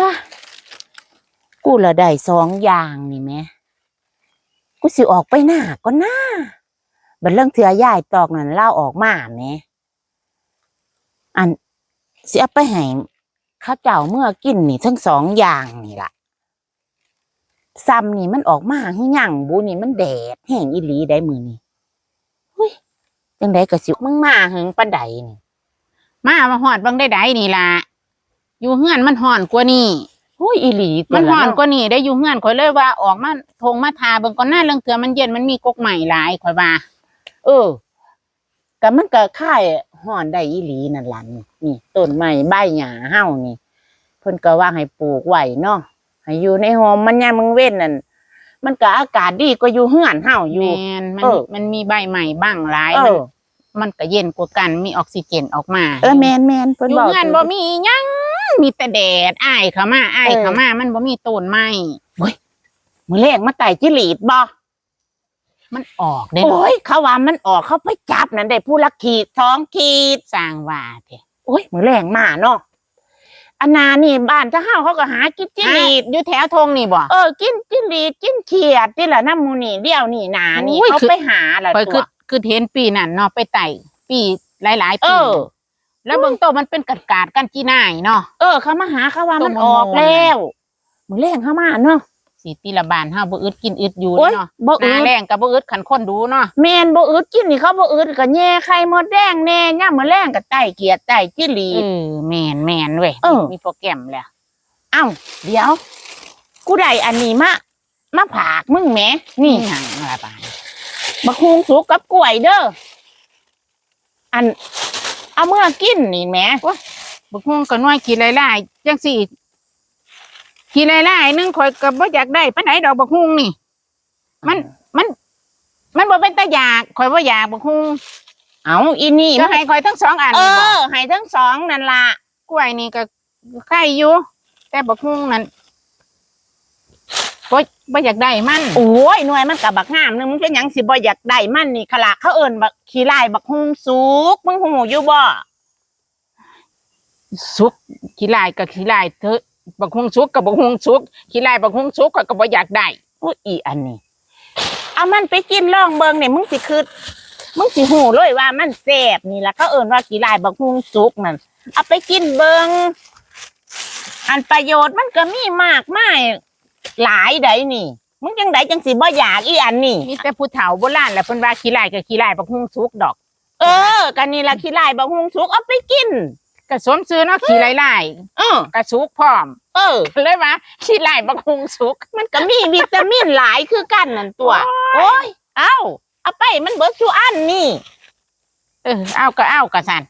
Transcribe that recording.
นะกูละได้สองอย่างนี่แม่กูสิออกไปหน้าก็หน้าบัดเรื่องเถื่อยายตอกนั่นเล่าออกมาแม่อันเสิเอาไปให้เข้าเจ้าเมื่อกินนี่ทั้งสองอย่างนี่ล่ะซ้ำนี่มันออกมาให้หยังบูนี่มันแดดแห้งอีหลีได้มือนี่เฮ้ยจังไดก็สิมึงมาหึงปานใดนี่มามาหอดบังได้ไดนี่ล่ะ อยู่เฮือนมันห่อนกว่านี่โอ้ยอีหลีตัวมันละห่อนเาะกว่านี่ได้อยู่เฮือนข่อยเลยว่าออกมาทงมาทาเบิ่งก่อนหน้าเรื่องเกลือมันเย็นมันมีกกใหม่หลายข่อยว่า เออก็มันก็ค่ายห่อนได้อีหลีนั่นล่ะนี่นี่ต้นไม้ใบหญ้าเฮานี่เพิ่นก็ว่าให้ปลูกไว้เนาะให้อยู่ในโฮมมันยามมึงเว้นนั่นมันก็อากาศดีกว่าอยู่เฮือนเฮาอยู่แมนมันเออมันมีใบใหม่บ้างหลายเอมันอมันก็เย็นกว่ากันมีออกซิเจนออกมา เออแมนแมนเพิ่นอยู่บอกเฮือนบ่มีหยัง มีแต่แดดอ้ายเข้ามาอ้ายเข้ามามันบ่มีต้นไม้มื้อแรกมาไต่จิหลีดบ่มันออกได้โอ้ยเขาว่ามันออกเขาไปจับนั่นได้ผู้ละขีดสองขีดสร้างว่าแท้โอ้ยมื้อแรงมาเนาะอันนานี่บ้านเจ้าเฮาเขาก็หากินจิหลีดอยู่แถวทงนี่บ่เออกินจิหลีดกินเขียดนี่แหละน้ำมูนี่เดียวนี่หนานี่โอ้ยเขาคือไปหาละข่อยตัคือวคือเห็นปีนั้นเนาะไปไต่ปีหลายๆเอปีอ แล้วเบิ่งโตวมันเป็นกาดกาดๆกันจีน่ายเนาะ เออเขามาหาเขาว่าตัวมันมันออกโน่นแล้วมือแรงเข้ามาเนาะสีตีละบานเฮาบ่อึดกินอึดอยู่โอ้ยเนาะบ่หอืน้าดแรงก็บ่อึดขันคนดูเนาะแมนบ่อืดกินนี่เขาบ่อืดก็แย่ไข่มดแดงแน่ย่ามือแรงก็ไต่เขียดไต่จิหลี เอดอแม่นแม่นเว้ยเออ มีโปรแกรมแล้ว เอ้าเดี๋ยว กูได้อันนี้มามาผากมึงแหมนี่นี่หยังละบานบักฮุงสุกกับกล้วยเด้ออัน เอาเมื่อกินนี่แหมบักฮวงก็น้อยขี้หลายๆจังสี่ขี้หลายๆนึงข่อยก็บ่อยากได้ปานไหนดอกบักฮวงนี่ มันมัน มันบ่เป็นตาอยากข่อยบ่อยากบักฮวงเอาอีนี่จะมันให้ข่อยทั้งสองอันเอนี่บ่อให้ทั้งสองนั่นล่ะ กล้วยนี่ก็ไข่อยู่แต่บักฮุ่งนั้น บ่บ่อยากได้มันโอ้ยหน่วยมันกับบักงามนึงมึงเป็นหยังสิบ่อยากได้มันนี่ขละเขาเอิ้นบักขี้ลายบักฮุงสุกมึงหูอยู่บ่สุกขี้ลายกับขี้ลายเถอะบักฮุ่งสุกกับบักฮุ่งสุกขี้ลายบักฮุ่งสุกข้อยก็บ่อยากได้อุ้ยอีอันนี้เอามันไปกินลองเบิ่งนี่มึงสิคือมึงสิหูเลยว่ามันแซ่บนี่ล่ะเขาเอิ้นว่าขี้ลายบักฮุงสุกนั่นเอาไปกินเบิ่งอันประโยชน์มันก็มีมากมาย หลายใดนี่มึงจังไดจังสิบ่อยากอีอันนี้มีแต่ผู้เฒ่าโบราณแหละเพิ่นว่าขี้ลายกับขี้ลายบักฮุ่งสุกดอก เออกันนี่ล่ะขี้ลายบักฮุงสุกเอาไปกินก็สมซื้อเนาะขี้ลายลายเออก็สุกพร้อม เออ เลยว่าขี้ลายบักฮุ่งสุก มันก็มีวิตามินหลายคือกันนั่นตัว โอ้ย เอ้าเอาไปมันเบิดชูอันนี่ เออเอาก็เอาก็สั่น